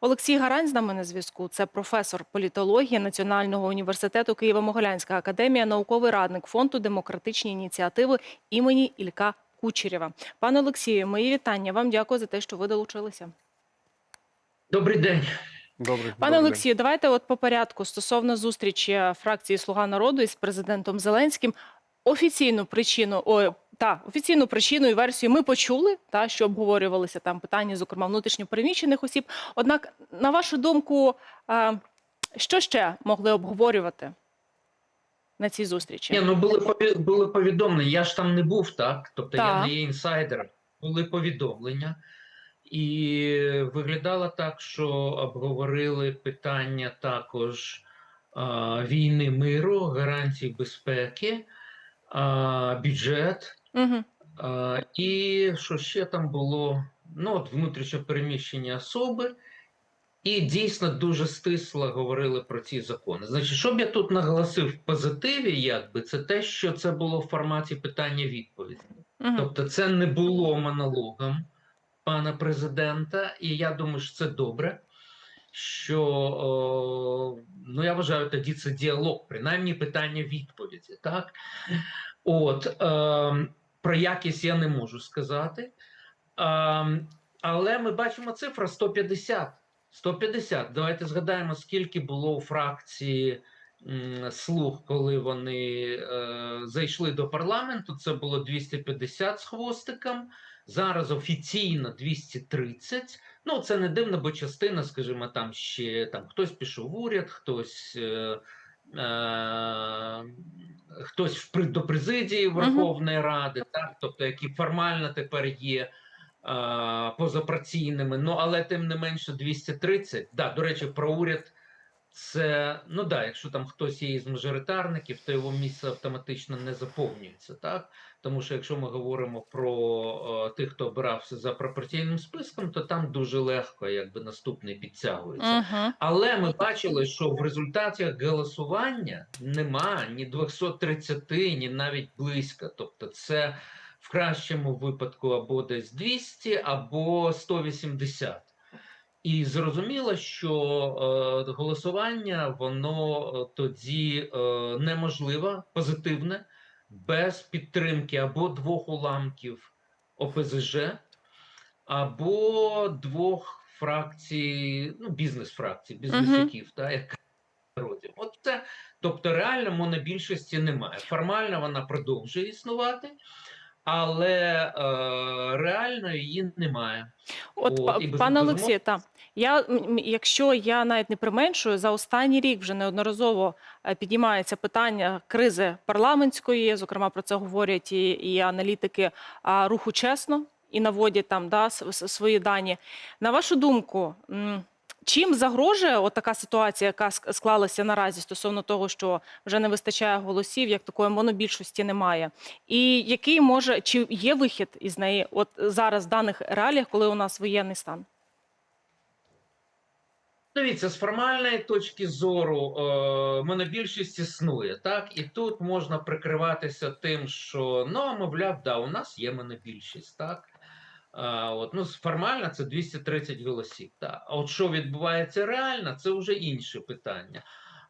Олексій Гарань з нами на зв'язку. Це професор політології Національного університету Києво-Могилянська академія, науковий радник фонду демократичні ініціативи імені Ілька Кучерєва. Пане Олексію, мої вітання. Вам дякую за те, що ви долучилися. Добрий день. Добрий, Пане Олексію, давайте от по порядку стосовно зустрічі фракції Слуга народу із президентом Зеленським. Офіційну причину, о, та офіційну причину і версію ми почули, та що обговорювалися там питання, зокрема внутрішньопереміщених осіб. Однак, на вашу думку, е, що ще могли обговорювати на цій зустрічі? Ні, ну були були повідомлення. Я ж там не був, так? Тобто я не є інсайдером. Були повідомлення, і виглядало так, що обговорили питання також а, війни миру, гарантій безпеки, а, бюджет. Угу. А, і що ще там було? Ну, от внутрішньопереміщені особи. І дійсно дуже стисло говорили про ці закони. Значить, що б я тут наголосив в позитиві, якби це те, що це було в форматі питання-відповіді. Угу. Тобто, це не було монологом пана президента, і я думаю, що це добре. Що о, ну я вважаю, тоді це діалог, принаймні питання відповіді. Так? От, е, про якість я не можу сказати. Е, але ми бачимо цифра 150. 150. Давайте згадаємо, скільки було у фракції слуг, коли вони е, зайшли до парламенту. Це було 250 з хвостиком. Зараз офіційно 230. Ну, це не дивно, бо частина, скажімо, там ще там хтось пішов в уряд, хтось. Е, Хтось в до президії Верховної Ради, так, тобто які формально тепер є е, позапраційними, ну але тим не менше 230. Да, до речі, про уряд це ну да, якщо там хтось є із мажоритарників, то його місце автоматично не заповнюється, так тому що якщо ми говоримо про е, тих, хто обирався за пропорційним списком, то там дуже легко, якби наступний підтягується. Угу. Але ми бачили, що в результаті голосування нема ні 230, ні навіть близько. Тобто, це в кращому випадку або десь 200, або 180. І зрозуміло, що е, голосування воно е, тоді е, неможливе, позитивне, без підтримки або двох уламків ОПЗЖ, або двох фракцій, ну, бізнес-фракцій, бізнесяків, та, як народів. От це, тобто, реально монобільшості немає. Формально вона продовжує існувати, але е, реально її немає. От, От, пане Олексію, та я якщо я навіть не применшую, за останній рік вже неодноразово е, підіймається питання кризи парламентської. Зокрема, про це говорять і, і аналітики а, руху чесно і наводять там да свої дані. На вашу думку, чим загрожує от така ситуація, яка склалася наразі стосовно того, що вже не вистачає голосів, як такої монобільшості немає? І який може чи є вихід із неї от зараз в даних реаліях, коли у нас воєнний стан? Дивіться, з формальної точки зору е, монобільшість існує, так? І тут можна прикриватися тим, що ну, мовляв, да, у нас є монобільшість, так? От, ну, формально це 230 голосів. Так. От що відбувається реально, це вже інше питання.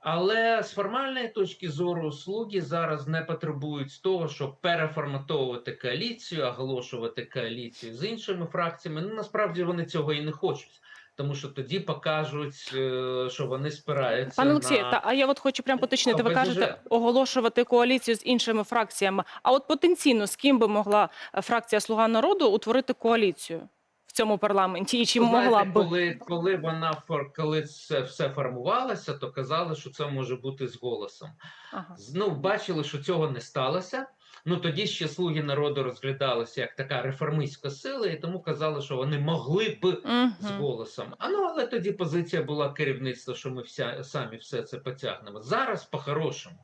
Але з формальної точки зору слуги зараз не потребують того, щоб переформатовувати коаліцію, оголошувати коаліцію з іншими фракціями. Ну насправді вони цього і не хочуть, тому що тоді покажуть, е, що вони спираються Пане Олексію, на та а я от хочу прямо поточнити. Ви кажете оголошувати коаліцію з іншими фракціями. А от потенційно з ким би могла е, фракція Слуга народу утворити коаліцію в цьому парламенті? І чи Ви могла знаєте, б коли, коли вона коли це все формувалося, то казали, що це може бути з голосом. ага. Ну, бачили, що цього не сталося. Ну тоді ще слуги народу розглядалися як така реформистська сила, і тому казали, що вони могли б з голосом. А ну але тоді позиція була керівництва, що ми вся самі все це потягнемо. Зараз по-хорошому.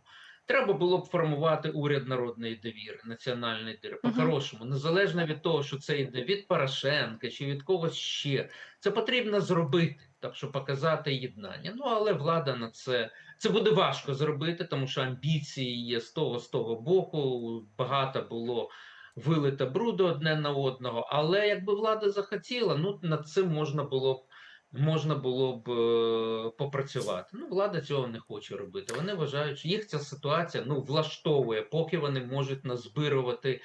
Треба було б формувати уряд народної довіри, національної довіри. По-хорошому, незалежно від того, що це йде від Порошенка чи від когось ще. Це потрібно зробити, так що показати єднання. Ну але влада на це це буде важко зробити, тому що амбіції є з того з того боку. Багато було вилито бруду одне на одного. Але якби влада захотіла, ну над цим можна було б можна було б е, попрацювати. Ну, влада цього не хоче робити. Вони вважають, що їх ця ситуація ну, влаштовує, поки вони можуть назбирувати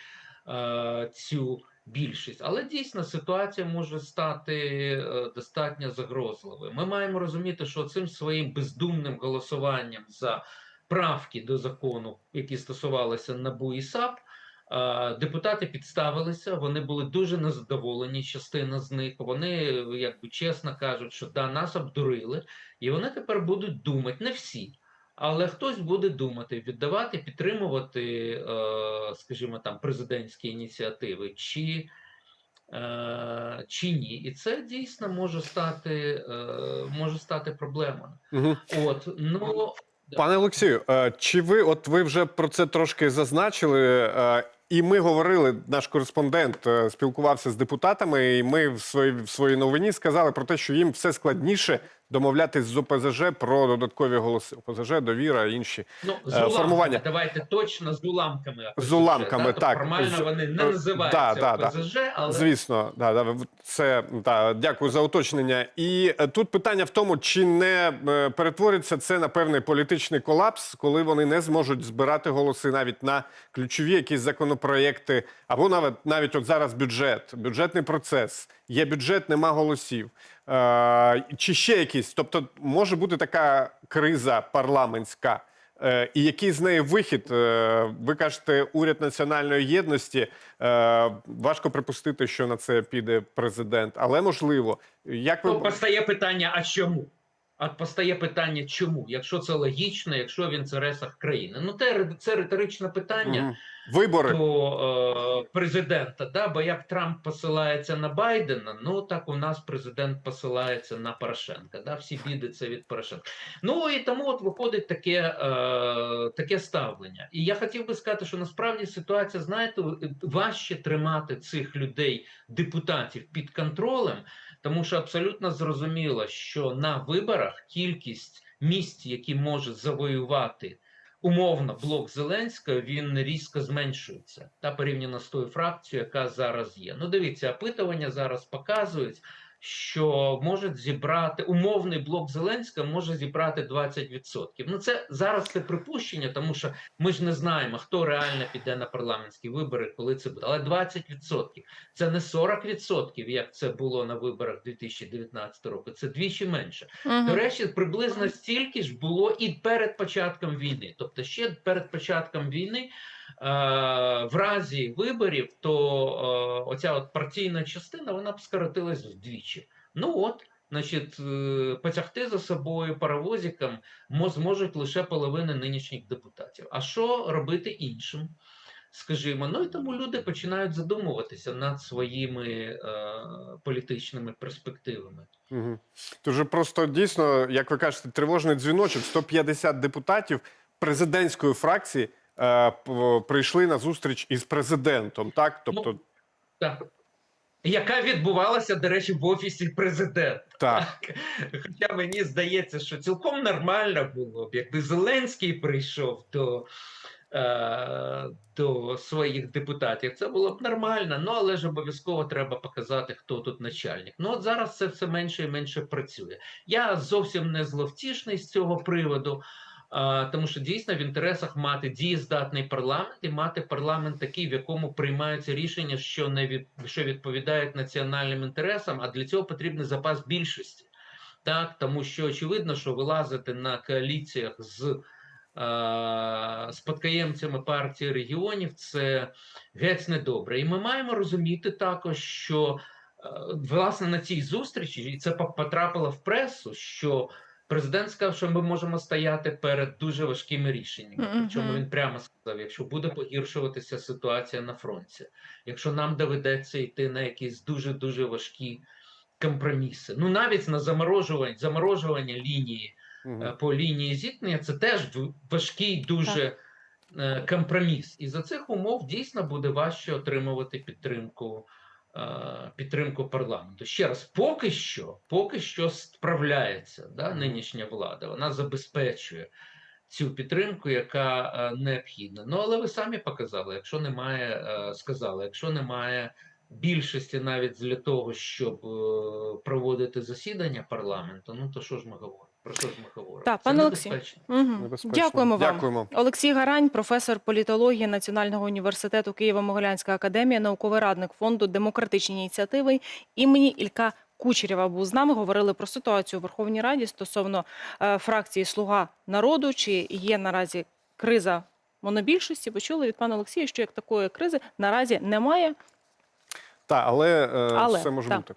е, цю більшість. Але дійсно ситуація може стати е, достатньо загрозливою. Ми маємо розуміти, що цим своїм бездумним голосуванням за правки до закону, які стосувалися НАБУ і САП, е, депутати підставилися. Вони були дуже незадоволені. Частина з них вони, якби чесно кажуть, що да, нас обдурили, і вони тепер будуть думати, не всі. Але хтось буде думати, віддавати, підтримувати, е, скажімо там, президентські ініціативи чи, е, чи ні. І це дійсно може стати, е, може стати проблемою. Угу. От, ну, Пане Олексію, чи ви от ви вже про це трошки зазначили? І ми говорили, наш кореспондент спілкувався з депутатами, і ми в своїй в своїй новині сказали про те, що їм все складніше домовлятись з ОПЗЖ про додаткові голоси. ОПЗЖ, довіра, інші. ну з Е, уламками, формування. давайте точно з уламками. З уламками, да? Так. Формально З- вони не е, називаються да, да. ОПЗЖ, але Звісно, да, да, це да, дякую за уточнення. І е, тут питання в тому, чи не перетвориться це на певний політичний колапс, коли вони не зможуть збирати голоси навіть на ключові якісь законопроєкти, або навіть навіть от зараз бюджет, бюджетний процес. Є бюджет, нема голосів. Е, чи ще якісь? Тобто може бути така криза парламентська. Е, І який з неї вихід? Е, Ви кажете, уряд національної єдності. Важко припустити, що на це піде президент, але можливо. Як ви постає питання: а чому? А постає питання, чому? Якщо це логічно, якщо в інтересах країни. Ну, це, це риторичне питання Мгм. вибори? до е, президента. Да? Бо як Трамп посилається на Байдена, ну так у нас президент посилається на Порошенка. Да? Всі біди це від Порошенка. Ну і тому от виходить таке, е, таке ставлення. І я хотів би сказати, що насправді ситуація, знаєте, важче тримати цих людей, депутатів під контролем. Тому що абсолютно зрозуміло, що на виборах кількість місць, які може завоювати умовно блок Зеленського, він різко зменшується та порівняно з тою фракцією, яка зараз є. Ну, дивіться, опитування зараз показують, що можуть зібрати умовний блок Зеленського може зібрати 20%. Ну це зараз це припущення, тому що ми ж не знаємо, хто реально піде на парламентські вибори, коли це буде. Але 20% це не 40%, як це було на виборах 2019 року. Це двічі менше. Мгм. До речі, приблизно стільки ж було і перед початком війни. Тобто, ще перед початком війни, в разі виборів, то е, оця от партійна частина вона б скоротилась вдвічі. Ну от, значить, е, потягти за собою паровозиком зможуть лише половина нинішніх депутатів. А що робити іншим? Скажімо, ну і тому люди починають задумуватися над своїми е, політичними перспективами. Угу. Дуже просто дійсно, як ви кажете, тривожний дзвіночок. 150 депутатів президентської фракції е, прийшли на зустріч із президентом. Так, тобто, Так. Яка відбувалася, до речі, в офісі президента. так. Хоча мені здається, що цілком нормально було б, якби Зеленський прийшов до, е, до своїх депутатів. Це було б нормально, ну але ж обов'язково треба показати, хто тут начальник. Ну от зараз це все менше і менше працює. Я зовсім не зловтішний з цього приводу. Тому що дійсно в інтересах мати дієздатний парламент і мати парламент такий, в якому приймаються рішення, що не від що відповідають національним інтересам, а для цього потрібний запас більшості. Так, тому що очевидно, що вилазити на коаліціях з е, спадкоємцями партії регіонів це геть недобре. І ми маємо розуміти також, що е, власне на цій зустрічі, і це потрапило в пресу, що Президент сказав, що ми можемо стояти перед дуже важкими рішеннями. Причому він прямо сказав: якщо буде погіршуватися ситуація на фронті, якщо нам доведеться йти на якісь дуже дуже важкі компроміси, ну навіть на заморожування, заморожування лінії е, по лінії зіткнення, це теж важкий дуже е, компроміс. І за цих умов дійсно буде важче отримувати підтримку. Е, Підтримку парламенту. Ще раз, поки що, поки що справляється да, нинішня влада. Вона забезпечує цю підтримку, яка е, необхідна. Ну але ви самі показали, якщо немає, е, сказали, якщо немає більшості навіть для того, щоб проводити засідання парламенту, ну то що ж ми говоримо? Про що ж ми говоримо? Так, пане Олексій. Угу. Дякуємо вам. Дякуємо. Олексій Гарань, професор політології Національного університету Києво-Могилянська академія, науковий радник фонду демократичні ініціативи імені Ілька Кучерєва був з нами. Говорили про ситуацію у Верховній Раді стосовно е, фракції Слуга народу. Чи є наразі криза монобільшості? Почули від пана Олексія, що як такої кризи наразі немає. Так, але, е, Але, все може так. бути.